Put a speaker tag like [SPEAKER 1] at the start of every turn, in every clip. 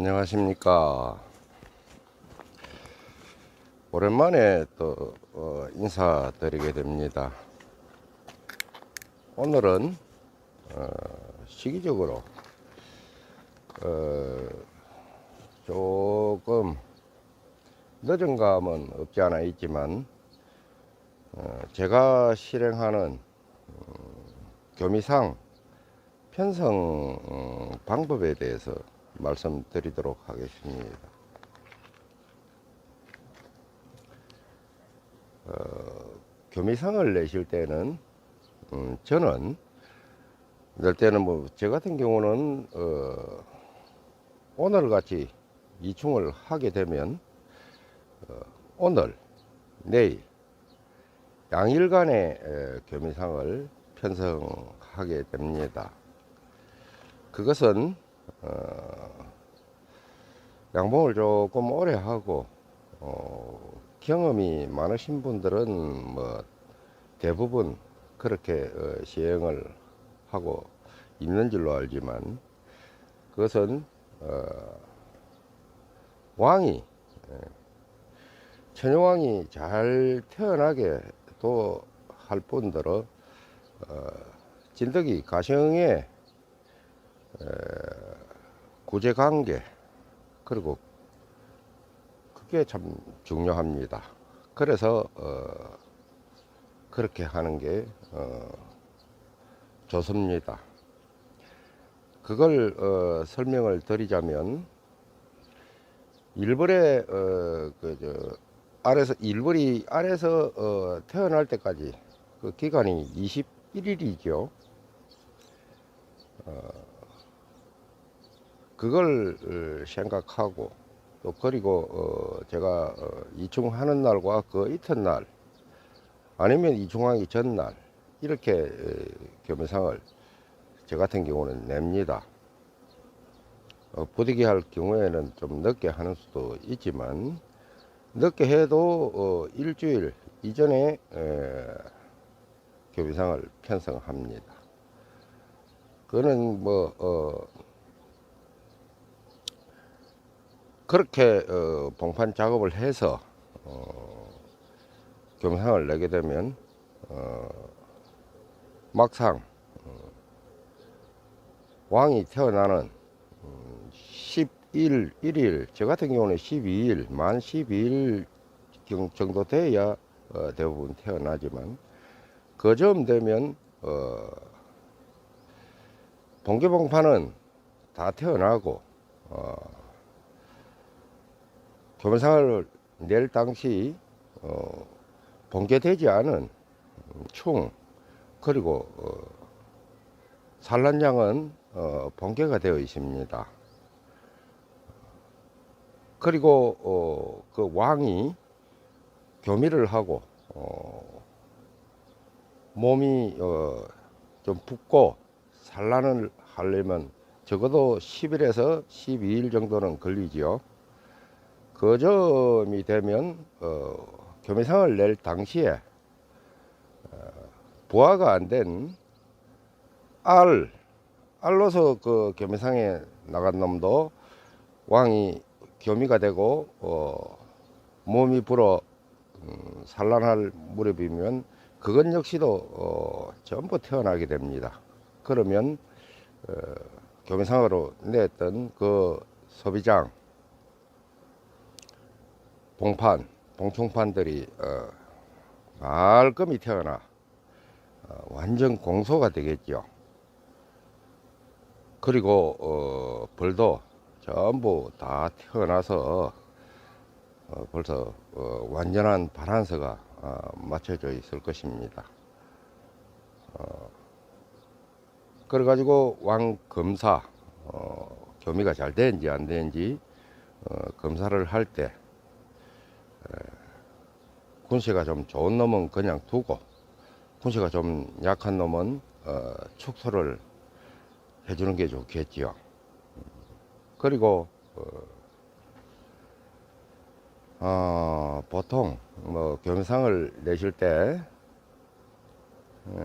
[SPEAKER 1] 안녕하십니까. 오랜만에 또 어, 인사드리게 됩니다. 오늘은 어, 시기적으로 어, 조금 늦은 감은 없지 않아 있지만 어, 제가 실행하는 음, 교미상 편성 음, 방법에 대해서 말씀드리도록 하겠습니다. 어, 교미상을 내실 때는 음, 저는 낼 때는 뭐 제 같은 경우는 어, 오늘 같이 이충을 하게 되면 어, 오늘 내일 양일간의 에, 교미상을 편성하게 됩니다. 그것은 어, 양봉을 조금 오래 하고 어, 경험이 많으신 분들은 뭐 대부분 그렇게 어, 시행을 하고 있는 줄로 알지만 그것은 어, 왕이 예, 천여왕이 잘 태어나게 또 할 뿐더러 어, 진덕이 가정에 구제 관계 그리고 그게 참 중요합니다. 그래서 어, 그렇게 하는 게 어, 좋습니다. 그걸 어, 설명을 드리자면 일벌에 어, 그저 아래서 일벌이 아래서 어, 태어날 때까지 그 기간이 21일이죠. 그걸 어, 생각하고 또 그리고 어 제가 어 이충하는 날과 그 이튿날 아니면 이충하기 전날 이렇게 에, 겸상을 저 같은 경우는 냅니다. 어, 부득이 할 경우에는 좀 늦게 하는 수도 있지만 늦게 해도 어, 일주일 이전에 에, 교비상을 편성합니다. 그거는 뭐 어, 그렇게 어, 봉판 작업을 해서 어, 경상을 내게 되면 어, 막상 어, 왕이 태어나는 음, 11, 1일, 저 같은 경우는 12일, 만 12일 경- 정도 돼야 어, 대부분 태어나지만 그 점 되면 어, 봉개봉판은 다 태어나고 어, 교면상을 낼 당시 어, 봉개되지 않은 충 그리고 어, 산란량은 어, 봉개가 되어 있습니다. 그리고 어, 그 왕이 교미를 하고 어, 몸이 어, 좀 붓고 산란을 하려면 적어도 10일에서 12일 정도는 걸리지요. 그 점이 되면 어, 교미상을 낼 당시에 어, 부화가 안 된 알, 알로서 그 교미상에 나간 놈도 왕이 교미가 되고 어, 몸이 불어 음, 산란할 무렵이면 그건 역시도 어, 전부 태어나게 됩니다. 그러면 어, 교미상으로 냈던 그 소비장 봉판, 봉충판들이 어, 말끔히 태어나 어, 완전 공소가 되겠죠. 그리고 어, 벌도 전부 다 태어나서 어, 벌써 어, 완전한 발한서가 어, 맞춰져 있을 것입니다. 어, 그래가지고 왕 검사 어, 교미가 잘 되는지 안 되는지 어, 검사를 할때 군시가 좀 좋은 놈은 그냥 두고 군시가 좀 약한 놈은 어, 축소를 해주는 게 좋겠지요. 그리고 어, 어, 보통 뭐 겸상을 내실 때 에,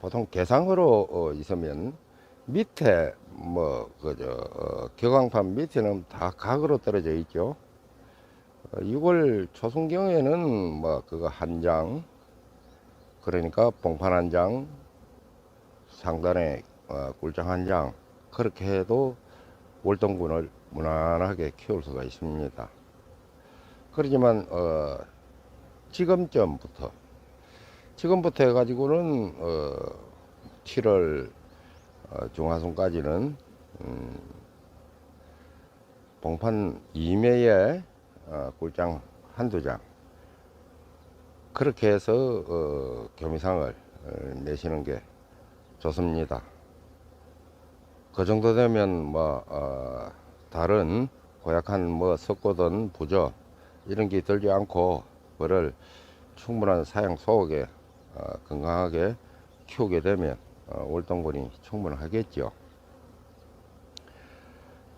[SPEAKER 1] 보통 개상으로 어, 있으면 밑에 뭐 그저 어, 격앙판 밑에는 다 각으로 떨어져 있죠. 어, 6월 초순경에는 뭐 그거 한 장, 그러니까 봉판 한 장, 상단에 어, 꿀장 한 장, 그렇게 해도 월동군을 무난하게 키울 수가 있습니다. 그렇지만 어, 지금쯤부터 지금부터 해가지고는 어, 7월 어, 중하순까지는 음, 봉판 이매에 어, 꿀장 한두 장 그렇게 해서 어, 교미상을 어, 내시는 게 좋습니다. 그 정도 되면 뭐 어, 다른 고약한 뭐 석고든 부저 이런 게 들지 않고 그를 충분한 사양 속에 어, 건강하게 키우게 되면 어, 월동군이 충분하겠죠.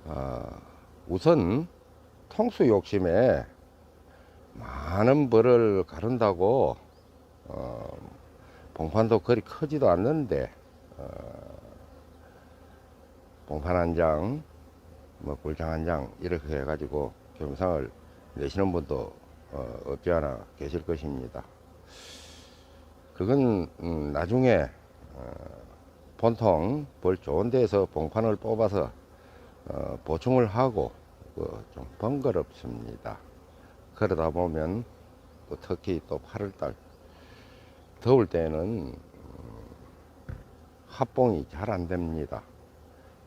[SPEAKER 1] 어, 우선 통수 욕심에 많은 벌을 가른다고 어, 봉판도 그리 크지도 않는데 어, 봉판 한 장, 뭐 꿀장 한 장 이렇게 해가지고 겸상을 내시는 분도 어, 없지 않아 계실 것입니다. 그건 음, 나중에 어, 보통 벌 좋은 데에서 봉판을 뽑아서 어, 보충을 하고 그좀 번거롭습니다. 그러다 보면 또 특히 또 8월달 더울 때는 음, 합봉이 잘 안 됩니다.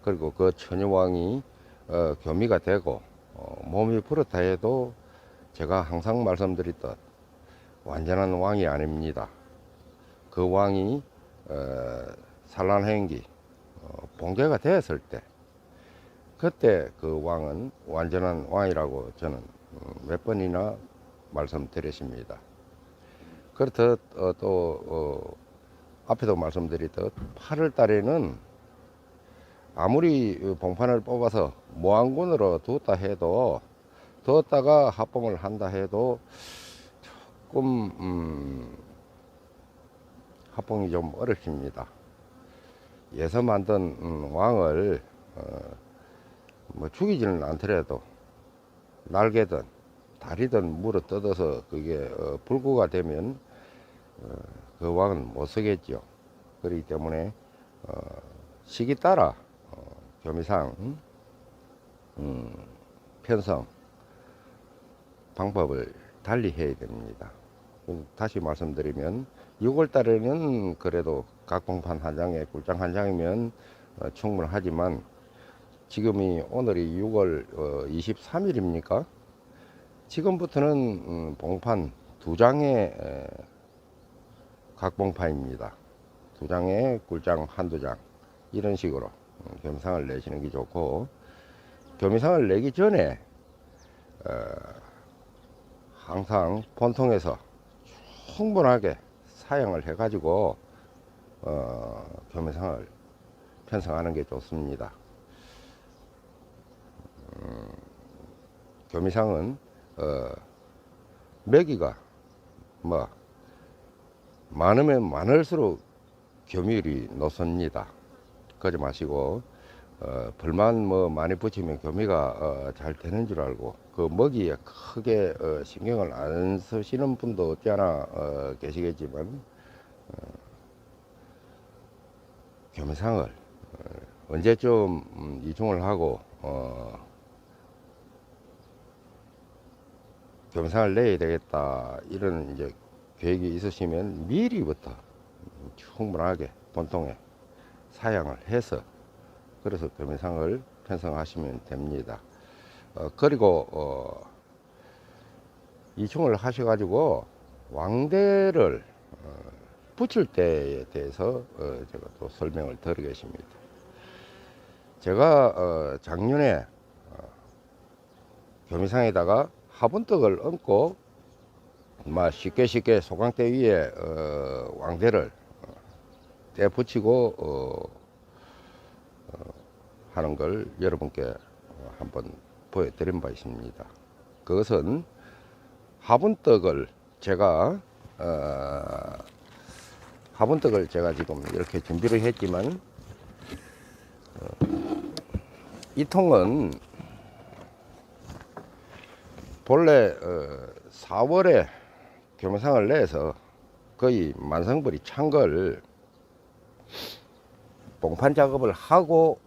[SPEAKER 1] 그리고 그 처녀왕이 어, 교미가 되고 어, 몸이 부렇다 해도 제가 항상 말씀드렸듯 완전한 왕이 아닙니다. 그 왕이 어, 산란행기 어, 봉개가 되었을 때 그때 그 왕은 완전한 왕이라고 저는 어, 몇 번이나 말씀드렸습니다. 그렇듯 어, 또 어, 앞에도 말씀드렸듯 8월 달에는 아무리 봉판을 뽑아서 모항군으로 두었다 해도 두었다가 합봉을 한다 해도 조금 음, 합봉이 좀 어렵습니다. 예서 만든 음, 왕을 어, 뭐 죽이지는 않더라도 날개든 다리든 물어 뜯어서 그게 어, 불구가 되면 어, 그 왕은 못 쓰겠죠. 그렇기 때문에 어, 시기 따라 어, 교미상 음, 편성 방법을 달리 해야 됩니다. 음, 다시 말씀드리면 6월 달에는 그래도 각봉판 한 장에 꿀장 한 장이면 어, 충분하지만 지금이 오늘이 6월 23일입니까? 지금부터는 음, 봉판 두 장의 에, 각봉판입니다. 두 장에 꿀장 한두 장 이런 식으로 음, 겸상을 내시는 게 좋고 겸상을 내기 전에 어, 항상 본통에서 충분하게 사용을 해 가지고 어, 겸상을 편성하는 게 좋습니다. 음, 교미상은 어, 먹이가 뭐 많으면 많을수록 교미율이 높습니다. 그러지 마시고 어, 불만 뭐 많이 붙이면 교미가 어, 잘 되는 줄 알고 그 먹이에 크게 어, 신경을 안 쓰시는 분도 없지 않아 어, 계시겠지만 어, 교미상을 어, 언제쯤 음, 이중을 하고 어, 겸상을 내야 되겠다 이런 이제 계획이 있으시면 미리부터 충분하게 본통에 사양을 해서 그래서 겸상을 편성하시면 됩니다. 어, 그리고 어, 이충을 하셔가지고 왕대를 어, 붙일 때에 대해서 어, 제가 또 설명을 드리겠습니다. 제가 어, 작년에 어, 겸상에다가 화분떡을 얹고 막 쉽게 쉽게 소강대 위에 어, 왕대를 어, 떼 붙이고 어, 어, 하는 걸 여러분께 어, 한번 보여드린 바 있습니다. 그것은 화분떡을 제가 어, 화분떡을 제가 지금 이렇게 준비를 했지만 이 통은 본래 어, 4월에 교매상을 내서 거의 만성벌이 찬 걸 봉판 작업을 하고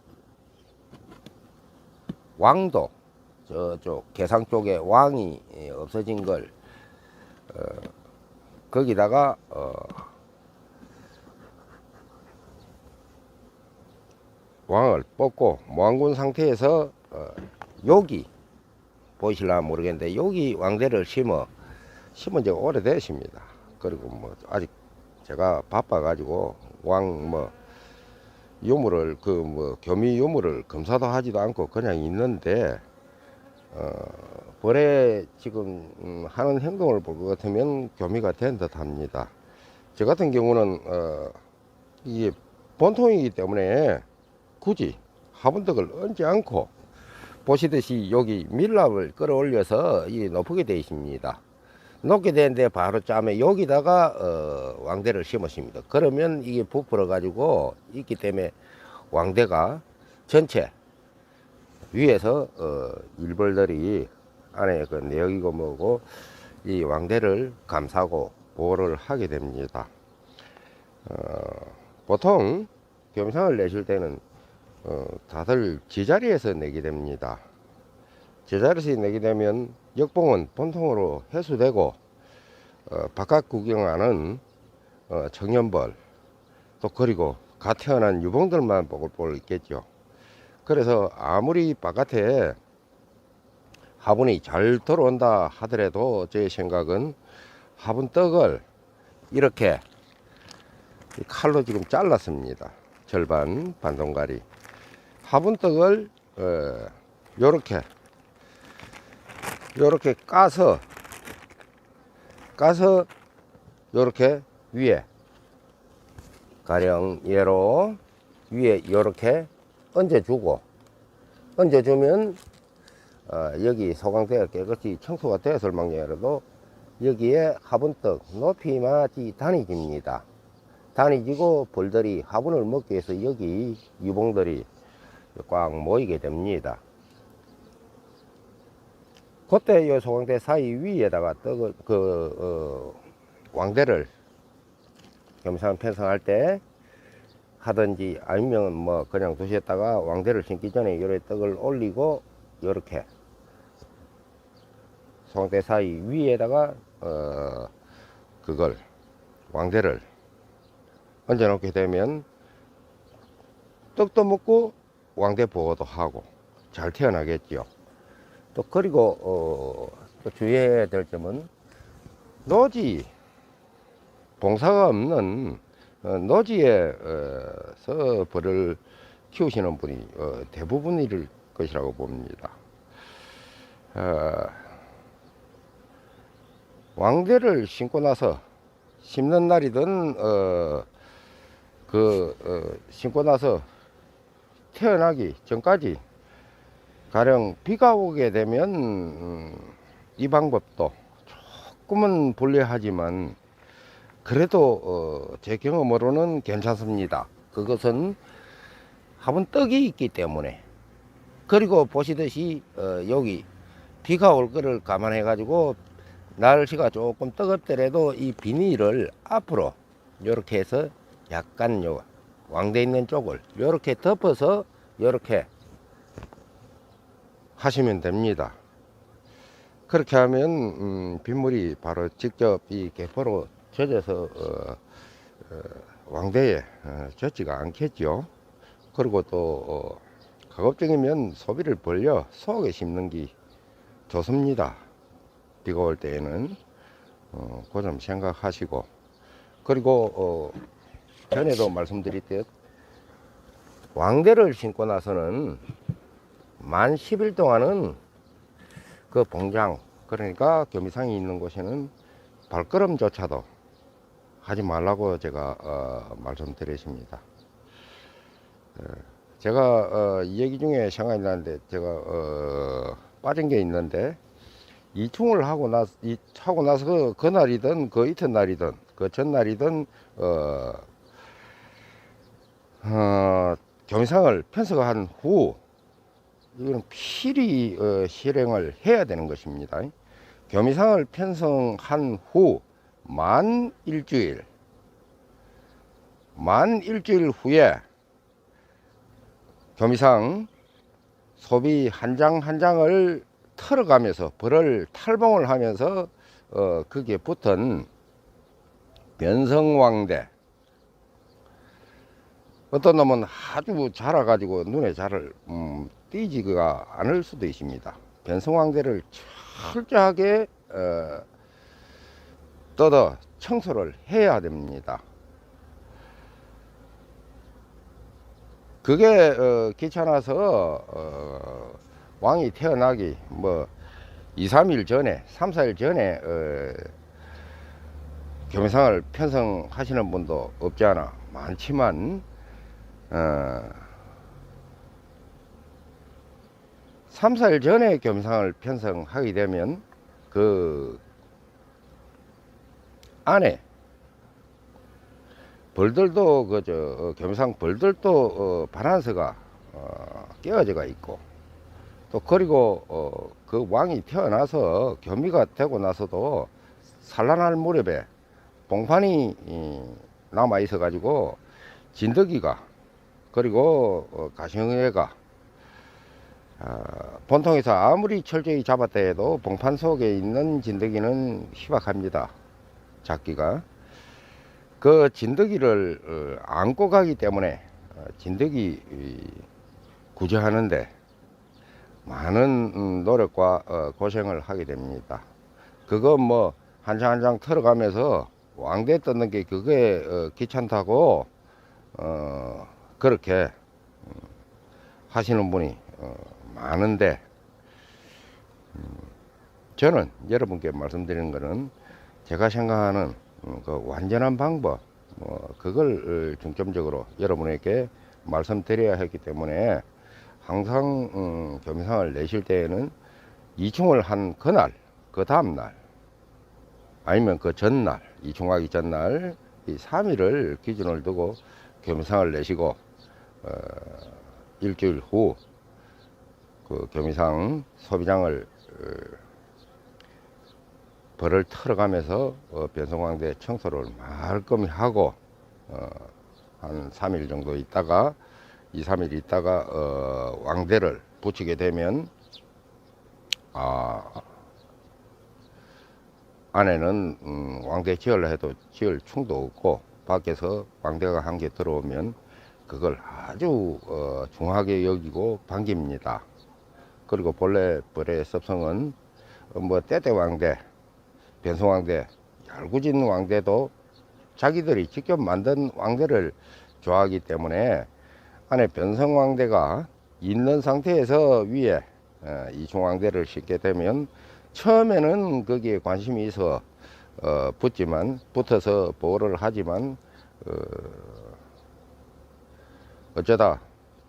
[SPEAKER 1] 왕도 저쪽 개상 쪽에 왕이 예, 없어진 걸 어, 거기다가 어, 왕을 뽑고 모항군 상태에서 어, 여기 보이실라 모르겠는데 여기 왕대를 심어 심은 지 오래됐습니다. 그리고 뭐 아직 제가 바빠가지고 왕 뭐 유물을 그 뭐 교미 유물을 검사도 하지도 않고 그냥 있는데 어 벌에 지금 음, 하는 행동을 볼 것 같으면 교미가 된 듯합니다. 저 같은 경우는 어 이게 본통이기 때문에 굳이 화분떡을 얹지 않고 보시듯이 여기 밀랍을 끌어올려서 이 높게 되어 있습니다. 높게 되는데 바로 짜면 여기다가 어, 왕대를 심었습니다. 그러면 이게 부풀어 가지고 있기 때문에 왕대가 전체 위에서 어, 일벌들이 안에 그 내역이고 뭐고 이 왕대를 감싸고 보호를 하게 됩니다. 어, 보통 겸상을 내실 때는 어, 다들 제자리에서 내게 됩니다. 제자리에서 내게 되면 역봉은 본통으로 회수되고 어, 바깥 구경하는 어, 청년벌 또 그리고 갓 태어난 유봉들만 볼, 볼 있겠죠. 그래서 아무리 바깥에 화분이 잘 들어온다 하더라도 제 생각은 화분 떡을 이렇게 이 칼로 지금 잘랐습니다. 절반 반동가리. 화분떡을 어, 요렇게 요렇게 까서 까서 요렇게 위에 가령 얘로 위에 요렇게 얹어주고 얹어주면 어, 여기 소강대가 깨끗이 청소가 되었을 망정이라도 여기에 화분떡 높이마치 단위집니다. 단위지고 벌들이 화분을 먹기 위해서 여기 유봉들이 꽉 모이게 됩니다. 그때 요 소강대 사이 위에다가 떡을 그 어, 왕대를 겸상 편성할 때 하든지 아니면 뭐 그냥 두셨다가 왕대를 심기 전에 요래 떡을 올리고 요렇게 소강대 사이 위에다가 어 그걸 왕대를 얹어 놓게 되면 떡도 먹고 왕대 보호도 하고 잘 태어나겠지요. 또 그리고 어, 또 주의해야 될 점은 노지 봉사가 없는 어, 노지에서 벌을 키우시는 분이 어, 대부분일 것이라고 봅니다. 어, 왕대를 신고 나서 심는 날이든 어, 그 어, 신고 나서 태어나기 전까지 가령 비가 오게 되면 음, 이 방법도 조금은 불리하지만 그래도 어, 제 경험으로는 괜찮습니다. 그것은 화분 떡이 있기 때문에 그리고 보시듯이 어, 여기 비가 올 거를 감안해 가지고 날씨가 조금 뜨겁더라도 이 비닐을 앞으로 이렇게 해서 약간 요 왕대 있는 쪽을 이렇게 덮어서 이렇게 하시면 됩니다. 그렇게 하면 음, 빗물이 바로 직접 이 개포로 젖어서 어, 어, 왕대에 어, 젖지가 않겠죠. 그리고 또 어, 가급적이면 소비를 벌려 속에 심는 게 좋습니다. 비가 올 때에는 어, 그 점 생각하시고 그리고 어, 전에도 말씀드렸듯 왕대를 신고 나서는 만 10일 동안은 그 봉장 그러니까 겸이상이 있는 곳에는 발걸음조차도 하지 말라고 제가 어, 말씀드렸습니다. 어, 제가 어, 이 얘기 중에 생각이 나는데 제가 어, 빠진 게 있는데 이충을 하고 나 이, 하고 나서 그, 그날이든 그 이튿날이든 그 전날이든 어, 어, 겸상을 편성한 후 이거는 필히 어, 실행을 해야 되는 것입니다. 겸상을 편성한 후 만 일주일 만 일주일 후에 겸상 소비 한 장 한 장을 털어가면서 벌을 탈봉을 하면서 어, 거기에 붙은 변성왕대 어떤 놈은 아주 자라가지고 눈에 잘 음, 띄지가 않을 수도 있습니다. 변성왕대를 철저하게 어, 뜯어 청소를 해야 됩니다. 그게 어, 귀찮아서 어, 왕이 태어나기 뭐 2, 3일 전에 3, 4일 전에 어, 겸상을 편성하시는 분도 없지 않아 많지만 어, 3, 4일 전에 겸상을 편성하게 되면 그 안에 벌들도 그저 어, 겸상 벌들도 어, 반환서가 어, 깨어져가 있고 또 그리고 어, 그 왕이 태어나서 겸이가 되고 나서도 산란할 무렵에 봉판이 이, 남아 있어 가지고 진드기가 그리고 어, 가시형애가 아, 본통에서 아무리 철저히 잡았다 해도 봉판 속에 있는 진드기는 희박합니다. 작기가 그 진드기를 어, 안고 가기 때문에 어, 진드기 이, 구제하는데 많은 음, 노력과 어, 고생을 하게 됩니다. 그거 뭐 한 장 한 장 털어가면서 왕대 뜯는 게 그게 어, 귀찮다고 어, 그렇게 음, 하시는 분이 어, 많은데 음, 저는 여러분께 말씀드리는 것은 제가 생각하는 음, 그 완전한 방법 뭐 그걸 어, 중점적으로 여러분에게 말씀드려야 했기 때문에 항상 음, 겸상을 내실 때에는 이충을 한 그날 그 다음날 아니면 그 전날 이충하기 전날 이 3일을 기준을 두고 겸상을 내시고 어, 일주일 후그 겸상 소비장을 어, 벌을 털어가면서 어, 변성왕대 청소를 말끔히 하고 어, 한 3일 정도 있다가 2, 3일 있다가 어, 왕대를 붙이게 되면 아, 안에는 음, 왕대 지으려 해도 지을 충도 없고 밖에서 왕대가 한 개 들어오면 그걸 아주 어, 중하게 여기고 반깁니다. 그리고 본래 벌의 습성은 어, 뭐 때때왕대, 변성왕대, 얄궂은 왕대도 자기들이 직접 만든 왕대를 좋아하기 때문에 안에 변성왕대가 있는 상태에서 위에 어, 이 중왕대를 싣게 되면 처음에는 거기에 관심이 있어 어, 붙지만 붙어서 보호를 하지만 어, 어쩌다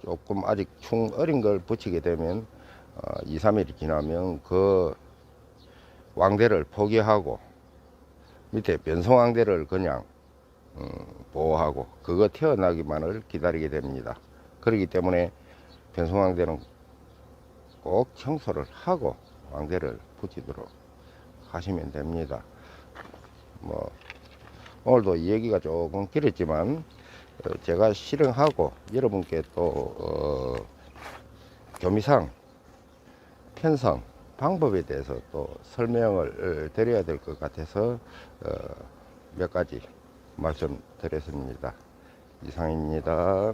[SPEAKER 1] 조금 아직 충 어린 걸 붙이게 되면 어, 2, 3일이 지나면 그 왕대를 포기하고 밑에 변성왕대를 그냥 음, 보호하고 그거 태어나기만을 기다리게 됩니다. 그렇기 때문에 변성왕대는 꼭 청소를 하고 왕대를 붙이도록 하시면 됩니다. 뭐 오늘도 이 얘기가 조금 길었지만 어, 제가 실행하고 여러분께 또 어, 교미상 편성 방법에 대해서 또 설명을 어, 드려야 될 것 같아서 어, 몇 가지 말씀드렸습니다. 이상입니다.